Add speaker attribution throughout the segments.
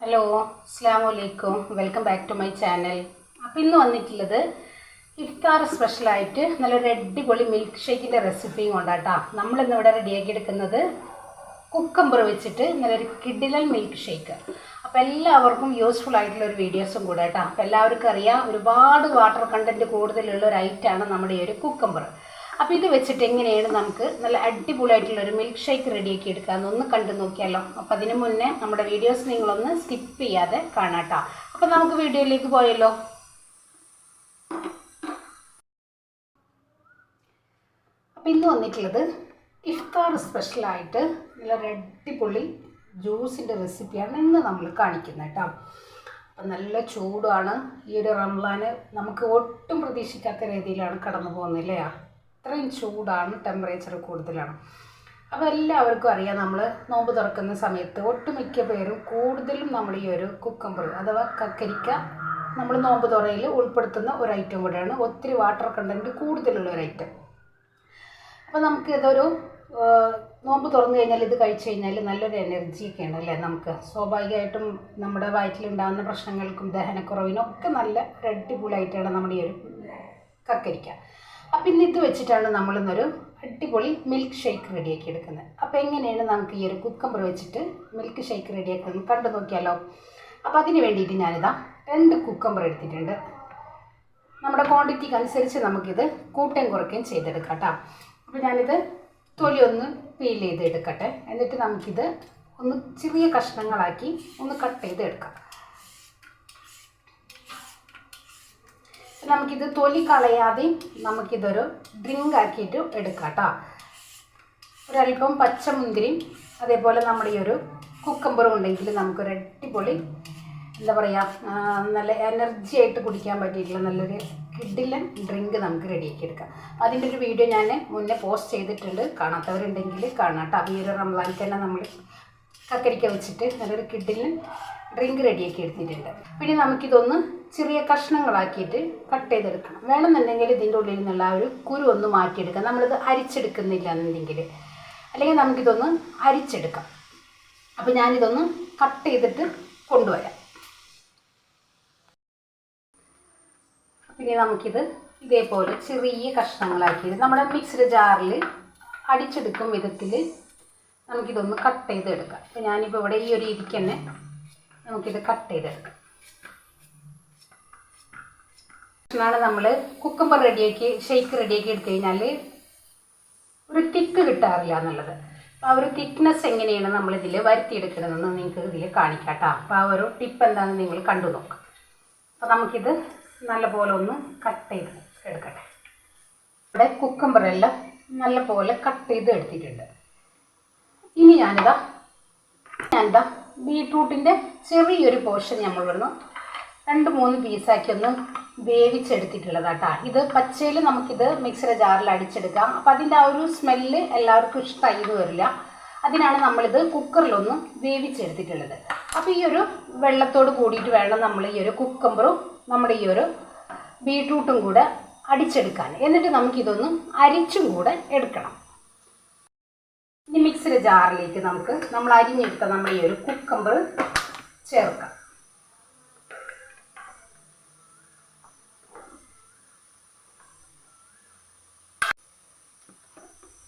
Speaker 1: Hello അസ്സാം വലൈക്കും welcome back to my channel. അപ്പോൾ ഇന്ന് വന്നിട്ടുള്ളത് ഇഫ്താർ സ്പെഷ്യലായിട്ട് നല്ലൊരു അടിപൊളി മിൽക്ക് ഷേക്കിന്റെ റെസിപ്പിയും കൊണ്ടാട്ടാ. നമ്മളിന്ന് ഇവിടെ റെഡിയാക്കി എടുക്കുന്നത് കുക്കമ്പർ വെച്ചിട്ട് നല്ലൊരു കിഡിലൽ മിൽക്ക് ഷേക്ക് അപ്പോൾ എല്ലാവർക്കും യൂസ്ഫുൾ ആയിട്ടുള്ള ഒരു വീഡിയോസും കൂടെ കേട്ടോ അപ്പോൾ എല്ലാവർക്കും അറിയാം ഒരുപാട് വാട്ടർ കണ്ടന്റ് കൂടുതലുള്ള ഒരു ഐറ്റാണ് നമ്മുടെ ഈ ഒരു കുക്കമ്പർ അപ്പോൾ ഇത് വെച്ചിട്ട് എങ്ങനെയാണ് നമുക്ക് നല്ല അടിപൊളിയായിട്ടുള്ള ഒരു മിൽക്ക് ഷേക്ക് റെഡിയാക്കി എടുക്കാമെന്ന് ഒന്ന് കണ്ടു നോക്കിയാലോ. അപ്പോൾ അതിന് മുന്നേ നമ്മുടെ വീഡിയോസ് നിങ്ങളൊന്ന് സ്കിപ്പ് ചെയ്യാതെ കാണാട്ടോ. അപ്പോൾ നമുക്ക് വീഡിയോയിലേക്ക് പോയല്ലോ അപ്പോൾ ഇന്ന് വന്നിട്ടുള്ളത് ഇഫ്താർ സ്പെഷ്യലായിട്ട് നല്ല അടിപൊളി ജ്യൂസിന്റെ റെസിപ്പിയാണ് ഇന്ന് നമ്മൾ കാണിക്കുന്നത് കേട്ടോ. അപ്പം നല്ല ചൂടാണ്. ഈ ഒരു റംലാന് നമുക്ക് ഒട്ടും പ്രതീക്ഷിക്കാത്ത രീതിയിലാണ് കടന്നു പോകുന്നത് അല്ലേ അത്രയും ചൂടാണ് ടെമ്പറേച്ചർ കൂടുതലാണ്. അപ്പോൾ എല്ലാവർക്കും അറിയാം നമ്മൾ നോമ്പ് തുറക്കുന്ന സമയത്ത് ഒട്ടുമിക്ക പേരും കൂടുതലും നമ്മൾ ഈ ഒരു കുക്കമ്പർ അഥവാ കക്കരിക്ക നമ്മൾ നോമ്പ് തുറയിൽ ഉൾപ്പെടുത്തുന്ന ഒരു ഐറ്റം കൂടെയാണ്. ഒത്തിരി വാട്ടർ കണ്ടന്റ് കൂടുതലുള്ള ഒരു ഐറ്റം അപ്പോൾ നമുക്ക് ഇതൊരു നോമ്പ് തുറന്നു കഴിഞ്ഞാൽ ഇത് കഴിച്ചു കഴിഞ്ഞാൽ നല്ലൊരു എനർജിയൊക്കെയാണ് അല്ലേ നമുക്ക്? സ്വാഭാവികമായിട്ടും നമ്മുടെ വയറ്റിലുണ്ടാകുന്ന പ്രശ്നങ്ങൾക്കും ദഹനക്കുറവിനും ഒക്കെ നല്ല ഒരു അടിപൊളിയായിട്ടാണ് നമ്മുടെ ഈ ഒരു കക്കരിക്ക. അപ്പം ഇന്ന് ഇത് വെച്ചിട്ടാണ് നമ്മളിന്നൊരു അടിപൊളി മിൽക്ക് ഷേക്ക് റെഡിയാക്കി എടുക്കുന്നത്. അപ്പോൾ എങ്ങനെയാണ് നമുക്ക് ഈ ഒരു കുക്കമ്പർ വെച്ചിട്ട് മിൽക്ക് ഷേക്ക് റെഡിയാക്കുന്നത് കണ്ടു നോക്കിയാലോ? അപ്പോൾ അതിന് വേണ്ടിയിട്ട് ഞാനിതാ രണ്ട് കുക്കമ്പർ എടുത്തിട്ടുണ്ട്. നമ്മുടെ ക്വാണ്ടിറ്റിക്ക് അനുസരിച്ച് നമുക്കിത് കൂട്ടം കുറയ്ക്കുകയും ചെയ്തെടുക്കാം കേട്ടോ. അപ്പോൾ ഞാനിത് തൊലി ഒന്ന് പീൽ ചെയ്ത് എടുക്കട്ടെ എന്നിട്ട് നമുക്കിത് ഒന്ന് ചെറിയ കഷ്ണങ്ങളാക്കി ഒന്ന് കട്ട് ചെയ്ത് എടുക്കാം നമുക്കിത് തൊലി കളയാതെയും നമുക്കിതൊരു ഡ്രിങ്ക് ആക്കിയിട്ട് എടുക്കാം കേട്ടോ ഒരല്പം പച്ചമുന്തിരിയും അതേപോലെ നമ്മുടെ ഈ ഒരു കുക്കമ്പറും ഉണ്ടെങ്കിൽ നമുക്കൊരു അടിപൊളി എന്താ പറയുക നല്ല എനർജി ആയിട്ട് കുടിക്കാൻ പറ്റിയിട്ടുള്ള നല്ലൊരു കിഡിലൻ ഡ്രിങ്ക് നമുക്ക് റെഡിയാക്കി എടുക്കാം. അതിന്റെ ഒരു വീഡിയോ ഞാൻ മുന്നേ പോസ്റ്റ് ചെയ്തിട്ടുണ്ട്. കാണാത്തവരുണ്ടെങ്കിൽ കാണാം കേട്ടോ. ഈ ഒരു റംലാനിൽ തന്നെ നമ്മൾ കക്കരിക്ക വെച്ചിട്ട് നല്ലൊരു കിഡിലൻ ഡ്രിങ്ക് റെഡിയാക്കി എടുത്തിട്ടുണ്ട്. പിന്നെ നമുക്കിതൊന്ന് ചെറിയ കഷ്ണങ്ങളാക്കിയിട്ട് കട്ട് ചെയ്തെടുക്കണം. വേണമെന്നുണ്ടെങ്കിൽ ഇതിന്റെ ഉള്ളിൽ നിന്നുള്ള ആ ഒരു കുരു ഒന്ന് മാറ്റിയെടുക്കാം. നമ്മളിത് അരിച്ചെടുക്കുന്നില്ല എന്നുണ്ടെങ്കിൽ അല്ലെങ്കിൽ നമുക്കിതൊന്ന് അരിച്ചെടുക്കാം. അപ്പോൾ ഞാനിതൊന്ന് കട്ട് ചെയ്തിട്ട് കൊണ്ടുവരാം. പിന്നെ നമുക്കിത് ഇതേപോലെ ചെറിയ കഷ്ണങ്ങളാക്കിയിട്ട് നമ്മുടെ മിക്സഡ് ജാറിൽ അടിച്ചെടുക്കും വിധത്തിൽ നമുക്കിതൊന്ന് കട്ട് ചെയ്തെടുക്കാം. അപ്പോൾ ഞാനിപ്പോൾ ഇവിടെ ഈ ഒരു രീതിക്ക് തന്നെ നമുക്കിത് കട്ട് ചെയ്തെടുക്കാം. നമ്മൾ കുക്കുമ്പർ റെഡിയാക്കി ഷെയ്ക്ക് റെഡിയാക്കി എടുത്തു ഒരു തിക്ക് കിട്ടാറില്ല എന്നുള്ളത്. അപ്പോൾ ആ ഒരു തിക്നെസ് എങ്ങനെയാണ് നമ്മളിതിൽ വരുത്തിയെടുക്കണമെന്ന് നിങ്ങൾക്ക് ഇതിൽ കാണിക്കാം കേട്ടോ അപ്പോൾ ആ ഒരു ടിപ്പ് എന്താണെന്ന് നിങ്ങൾ കണ്ടു നോക്കാം. അപ്പോൾ നമുക്കിത് നല്ലപോലെ ഒന്ന് കട്ട് ചെയ്ത് എടുക്കട്ടെ. ഇവിടെ കുക്കമ്പറെല്ലാം നല്ലപോലെ കട്ട് ചെയ്ത് എടുത്തിട്ടുണ്ട്. ഇനി ഞാനിതാ ഞാനിതാ ബീട്രൂട്ടിന്റെ ചെറിയൊരു പോർഷൻ നമ്മൾ ഇവിടുന്ന് രണ്ട് മൂന്ന് പീസാക്കി ഒന്ന് വേവിച്ചെടുത്തിട്ടുള്ളത് കേട്ടോ ഇത് പച്ചയിൽ നമുക്കിത് മിക്സിയുടെ ജാറിൽ അടിച്ചെടുക്കാം. അപ്പോൾ അതിന്റെ ആ ഒരു സ്മെല്ല് എല്ലാവർക്കും ഇഷ്ടമായി വരില്ല. അതിനാണ് നമ്മളിത് കുക്കറിലൊന്ന് വേവിച്ചെടുത്തിട്ടുള്ളത്. അപ്പോൾ ഈ ഒരു വെള്ളത്തോട് കൂടിയിട്ട് വേണം നമ്മൾ ഈ ഒരു കുക്കമ്പറും നമ്മുടെ ഈ ഒരു ബീട്രൂട്ടും കൂടെ അടിച്ചെടുക്കാൻ. എന്നിട്ട് നമുക്കിതൊന്ന് അരിച്ചും കൂടെ എടുക്കണം. ഇനി മിക്സിയുടെ ജാറിലേക്ക് നമുക്ക് നമ്മൾ അരിഞ്ഞെടുത്ത നമ്മുടെ ഈ ഒരു കുക്കമ്പർ ചേർക്കാം.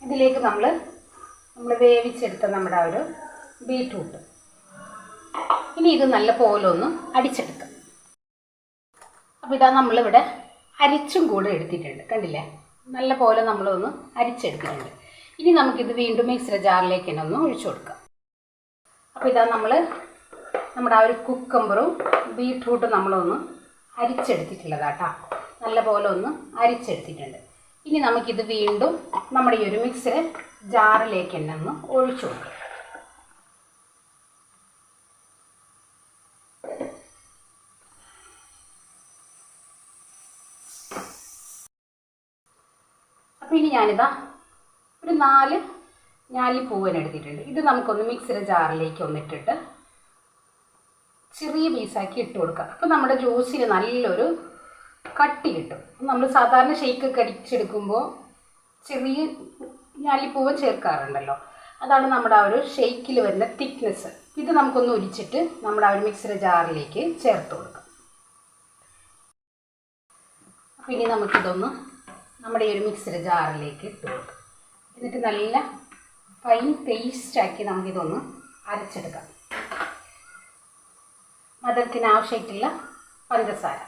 Speaker 1: ഇതിലേക്ക് നമ്മൾ നമ്മൾ വേവിച്ചെടുത്ത നമ്മുടെ ഒരു ബീട്രൂട്ട് ഇനി ഇത് നല്ല പോലെ ഒന്ന് അടിച്ചെടുക്കാം. അപ്പോൾ ഇതാ നമ്മളിവിടെ അരിച്ചും കൂടെ എടുത്തിട്ടുണ്ട്. കണ്ടില്ലേ? നല്ല പോലെ നമ്മളൊന്ന് അരിച്ചെടുത്തിട്ടുണ്ട്. ഇനി നമുക്കിത് വീണ്ടും മിക്സിയുടെ ജാറിലേക്ക് തന്നെ ഒന്ന് ഒഴിച്ചു കൊടുക്കാം. അപ്പോൾ ഇതാ നമ്മൾ നമ്മുടെ ആ ഒരു കുക്കമ്പറും ബീട്രൂട്ടും നമ്മളൊന്ന് അരിച്ചെടുത്തിട്ടുള്ളതാട്ടോ. നല്ല പോലെ ഒന്ന് അരിച്ചെടുത്തിട്ടുണ്ട്. ഇനി നമുക്കിത് വീണ്ടും നമ്മുടെ ഈ ഒരു മിക്സിയുടെ ജാറിലേക്ക് തന്നെ ഒന്ന് ഒഴിച്ചു കൊടുക്കാം. അപ്പോൾ ഇനി ഞാനിതാ ഒരു നാല് ഞാലിപ്പൂവൻ എടുത്തിട്ടുണ്ട്. ഇത് നമുക്കൊന്ന് മിക്സിയുടെ ജാറിലേക്ക് ഒന്നിട്ടിട്ട് ചെറിയ പീസാക്കി ഇട്ട് കൊടുക്കുക അപ്പോൾ നമ്മുടെ ജ്യൂസിന് നല്ലൊരു കട്ടി കിട്ടും. നമ്മൾ സാധാരണ ഷേക്ക് കടിച്ചെടുക്കുമ്പോൾ ചെറിയ ഞാലിപ്പൂവൻ ചേർക്കാറുണ്ടല്ലോ. അതാണ് നമ്മുടെ ആ ഒരു ഷെയ്ക്കിൽ വരുന്ന തിക്നെസ് ഇത് നമുക്കൊന്ന് ഒരിച്ചിട്ട് നമ്മുടെ ആ ഒരു മിക്സിയുടെ ജാറിലേക്ക് ചേർത്ത് കൊടുക്കാം. ഇനി നമുക്കിതൊന്ന് നമ്മുടെ ഈ ഒരു മിക്സിയുടെ ജാറിലേക്ക് ഇട്ട് കൊടുക്കാം. എന്നിട്ട് നല്ല ഫൈൻ പേസ്റ്റാക്കി നമുക്കിതൊന്ന് അരച്ചെടുക്കാം. മധുരത്തിന് ആവശ്യമായിട്ടുള്ള പഞ്ചസാര.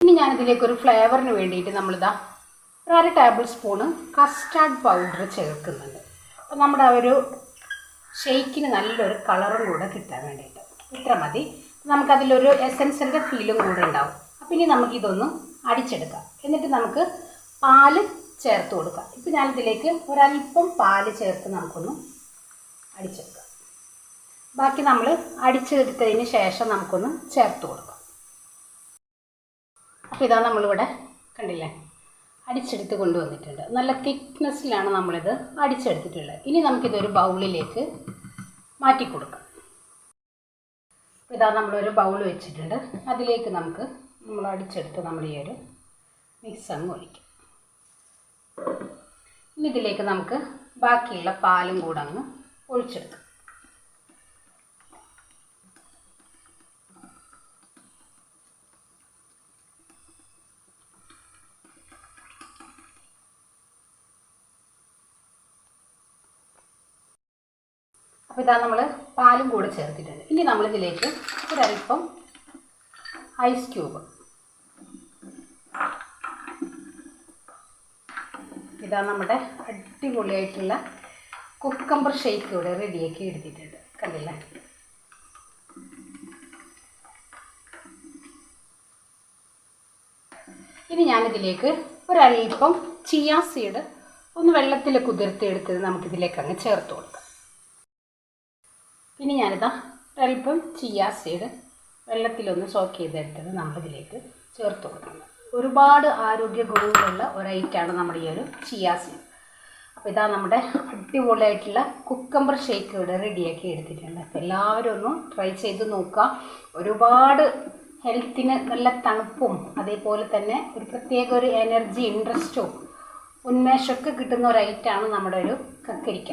Speaker 1: ഇനി ഞാനിതിലേക്കൊരു ഫ്ലേവറിന് വേണ്ടിയിട്ട് നമ്മളിതാ ഒരു അര ടേബിൾ സ്പൂണ് കസ്റ്റാർഡ് പൗഡർ ചേർക്കുന്നുണ്ട്. അപ്പം നമ്മുടെ ആ ഒരു ഷെയ്ക്കിന് നല്ലൊരു കളറും കൂടെ കിട്ടാൻ വേണ്ടിയിട്ട്. ഇത്ര മതി. നമുക്കതിലൊരു എസൻസിന്റെ ഫീലും കൂടെ ഉണ്ടാവും. അപ്പം ഇനി നമുക്കിതൊന്ന് അടിച്ചെടുക്കാം. എന്നിട്ട് നമുക്ക് പാൽ ചേർത്ത് കൊടുക്കാം. ഇപ്പം ഞാനിതിലേക്ക് ഒരല്പം പാൽ ചേർത്ത് നമുക്കൊന്ന് അടിച്ചെടുക്കാം. ബാക്കി നമ്മൾ അടിച്ചെടുത്തതിന് ശേഷം നമുക്കൊന്ന് ചേർത്ത് കൊടുക്കാം. അപ്പോൾ ഇതാ നമ്മളിവിടെ കണ്ടില്ലേ? അടിച്ചെടുത്ത് കൊണ്ടുവന്നിട്ടുണ്ട്. നല്ല തിക്നെസ്സിലാണ് നമ്മളിത് അടിച്ചെടുത്തിട്ടുള്ളത്. ഇനി നമുക്കിതൊരു ബൗളിലേക്ക് മാറ്റി കൊടുക്കാം. ഇതാ നമ്മളൊരു ബൗൾ വെച്ചിട്ടുണ്ട്. അതിലേക്ക് നമുക്ക് നമ്മൾ അടിച്ചെടുത്ത് നമ്മൾ ഈ ഒരു മിക്സ് അങ്ങ് ഒഴിക്കും. ഇനി ഇതിലേക്ക് നമുക്ക് ബാക്കിയുള്ള പാലും കൂടെ അങ്ങ് ഒഴിച്ചെടുക്കാം. അപ്പോൾ ഇതാ നമ്മൾ പാലും കൂടെ ചേർത്തിട്ടുണ്ട്. ഇനി നമ്മളിതിലേക്ക് ഒരല്പം ഐസ് ക്യൂബ് ഇതാ നമ്മുടെ അടിപൊളിയായിട്ടുള്ള കുക്കമ്പർ ഷേക്ക് ഇവിടെ റെഡിയാക്കി എടുത്തിട്ടുണ്ട്. കണ്ടില്ലേ? ഇനി ഞാനിതിലേക്ക് ഒരല്പം ചിയാ സീഡ് ഒന്ന് വെള്ളത്തിൽ കുതിർത്തി എടുത്തത് നമുക്കിതിലേക്ക് അങ്ങ് ചേർത്ത് കൊടുക്കാം. ഇനി ഞാനിതാ ഒരല്പം ചിയാ സീഡ് വെള്ളത്തിലൊന്ന് സോക്ക് ചെയ്തെടുത്തത് നമ്മളിതിലേക്ക് ചേർത്ത് കൊടുക്കുന്നത് ഒരുപാട് ആരോഗ്യ ഗുണങ്ങളുള്ള ഒരൈറ്റാണ് നമ്മുടെ ഈ ഒരു ചിയാ സീഡ് അപ്പോൾ ഇതാ നമ്മുടെ അടിപൊളിയായിട്ടുള്ള കുക്കമ്പർ ഷേക്ക് ഇവിടെ റെഡിയാക്കി എടുത്തിട്ടുണ്ട്. അപ്പോൾ എല്ലാവരും ഒന്ന് ട്രൈ ചെയ്ത് നോക്കുക. ഒരുപാട് ഹെൽത്തിന് നല്ല തണുപ്പും അതേപോലെ തന്നെ ഒരു പ്രത്യേക ഒരു എനർജി ഇൻട്രസ്റ്റും ഉന്മേഷമൊക്കെ കിട്ടുന്ന ഒരു ഐറ്റാണ് നമ്മുടെ ഒരു കക്കരിക്ക.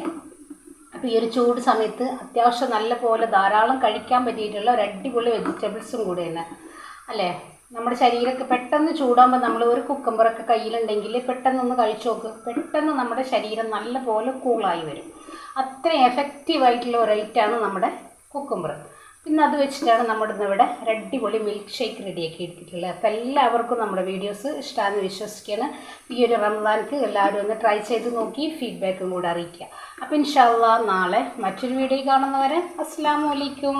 Speaker 1: അപ്പോൾ ഈ ഒരു ചൂട് സമയത്ത് അത്യാവശ്യം നല്ല പോലെ ധാരാളം കഴിക്കാൻ പറ്റിയിട്ടുള്ള ഒരു അടിപൊളി വെജിറ്റബിൾസും കൂടെ തന്നെ അല്ലേ? നമ്മുടെ ശരീരമൊക്കെ പെട്ടെന്ന് ചൂടാകുമ്പോൾ നമ്മൾ ഒരു കുക്കമ്പറൊക്കെ കയ്യിലുണ്ടെങ്കിൽ പെട്ടെന്നൊന്ന് കഴിച്ചു നോക്ക്. പെട്ടെന്ന് നമ്മുടെ ശരീരം നല്ല പോലെ കൂളായി വരും. അത്രയും എഫക്റ്റീവായിട്ടുള്ള ഒരു ഐറ്റാണ് നമ്മുടെ കുക്കുമ്പർ പിന്നെ അത് വെച്ചിട്ടാണ് നമ്മുടെ ഇന്ന് ഇവിടെ ഒരു അടിപൊളി മിൽക്ക് ഷേക്ക് റെഡിയാക്കി എടുത്തിട്ടുള്ളത്. അപ്പോൾ എല്ലാവർക്കും നമ്മുടെ വീഡിയോസ് ഇഷ്ടമാണെന്ന് വിശ്വസിക്കുകയാണ്. ഈ ഒരു റംസാൻക്ക് എല്ലാവരും ഒന്ന് ട്രൈ ചെയ്ത് നോക്കി ഫീഡ്ബാക്കും കൂടെ അറിയിക്കുക. അപ്പോൾ ഇൻഷാല്ല നാളെ മറ്റൊരു വീഡിയോ കാണുന്നവരെ അസ്സാം വലൈക്കും